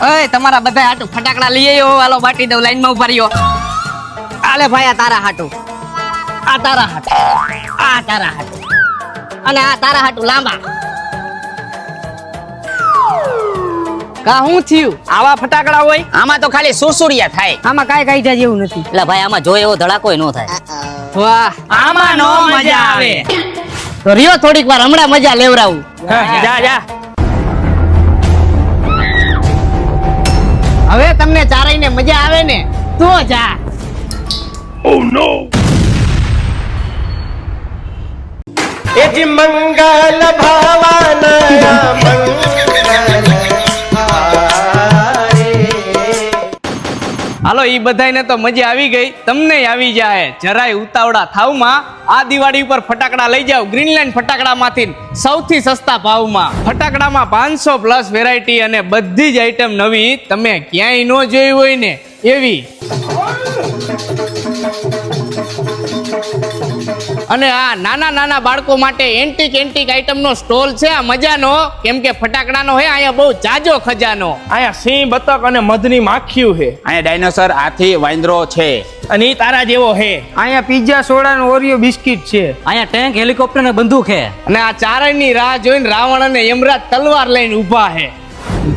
ઓય તમારા બધા હાટુ ફટાકડા લઈ આવ્યો હાલો બાટી દઉં લાઈનમાં ઊભા રહ્યો. આલે ભાઈ આ તારા હાટુ. આ તારા હાટુ. આ તારા હાટુ. અને આ તારા હાટુ લાંબા. કા હું થયું? આવા ફટાકડા હોય? આમાં તો ખાલી સુરસુરિયા થાય. આમાં કાઈ કાઈ જાય એવું નથી. એટલે ભાઈ આમાં જો એવો ધડાકો ન થાય. વાહ. આમાં નો મજા આવે. તો રિયો થોડીક વાર હમણાં મજા લેવરાવું. જા જા. તમને ચારાઈને મજા આવે ને તો જા. એ મંગલ ભાવાનયા હાલો એ બધાને તો મજા આવી ગઈ. તમને આવી જાય. જરાય ઉતાવળા થાવમાં આ દિવાળી ઉપર ફટાકડા લઈ જાઓ. ગ્રીનલેન્ડ ફટાકડામાંથી સૌથી સસ્તા ભાવમાં. ફટાકડામાં પાંચસો પ્લસ વેરાયટી અને બધી જ આઈટમ નવી. તમે ક્યાંય ન જોઈ હોય ને, એવી. અને આ નાના નાના બાળકો માટે એન્ટિક એન્ટિક આઈટમનો સ્ટોલ છે. આ મજાનો કેમ કે ફટાકડાનો હે અહીંયા બહુ જાજો ખજાનો. અહીંયા સિંહ બતક અને મધની માખીયું હે અહીંયા ડાયનોસર હાથી વાંદરો છે. અને ઈ તારા જેવો હે અહીંયા પિઝા સોડા અને ઓરિયો બિસ્કિટ છે. અહીંયા ટેન્ક હેલિકોપ્ટર ને બંદૂક હે અને આ ચારણની રાહ જોઈને રાવણ અને યમરાજ તલવાર લઈને ઊભા હે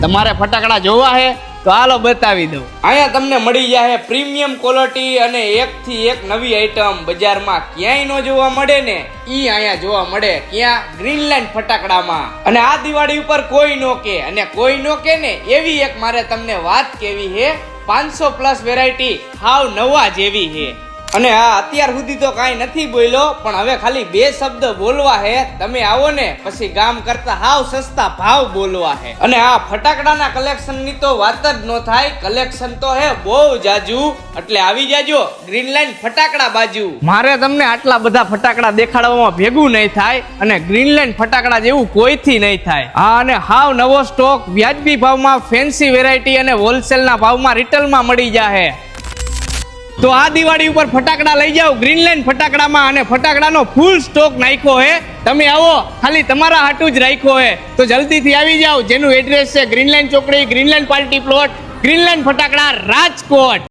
તમારે ફટાકડા જોવા છે? તો હાલો બતાવી દઉં. અહીંયા તમને મળી જાય પ્રીમિયમ ક્વોલિટી અને એક થી એક નવી આઈટમ બજારમાં ક્યાંય ન જોવા મળે ને, ઈ અહીંયા જોવા મળે ક્યાં? ગ્રીનલેન્ડ ફટાકડામાં. અને આ દિવાળી ઉપર કોઈ નો કે, અને કોઈ નો કે ને, એવી એક મારે તમને વાત કેવી છે પાંચસો પ્લસ વેરાયટી હાવ નવા જેવી છે અને હા અત્યાર સુધી તો કાંઈ નથી બોલ્યો, પણ હવે ખાલી બે શબ્દ બોલવા હે. તમે આવો ને, પછી ગામ કરતા હાવ સસ્તા ભાવ બોલવા હે. અને આ ફટાકડાના કલેક્શનની તો વાત જ ન થાય. કલેક્શન તો હે બહુ જાજુ. એટલે આવી જાજો ગ્રીન લાઈન ફટાકડા બાજુ. મારે તમને આટલા બધા ફટાકડા દેખાડવામાં ભેગું નહીં થાય અને ગ્રીન લાઈન ફટાકડા જેવું કોઈથી નહીં થાય. હા અને હાવ નવો સ્ટોક વ્યાજબી ભાવમાં ફેન્સી વેરાયટી અને હોલસેલના ભાવમાં રિટેલમાં મળી જાહે. તો આ દિવાળી ઉપર ફટાકડા લઈ જાઓ. ગ્રીનલેન્ડ ફટાકડામાં અને ફટાકડાનો ફૂલ સ્ટોક નાખ્યો હે. તમે આવો, ખાલી તમારા હાટું જ રાખ્યો હે. તો જલ્દીથી આવી જાઓ. જેનું એડ્રેસ છે ગ્રીનલેન્ડ ચોકડી ગ્રીનલેન્ડ પાર્ટી પ્લોટ ગ્રીનલેન્ડ ફટાકડા રાજકોટ.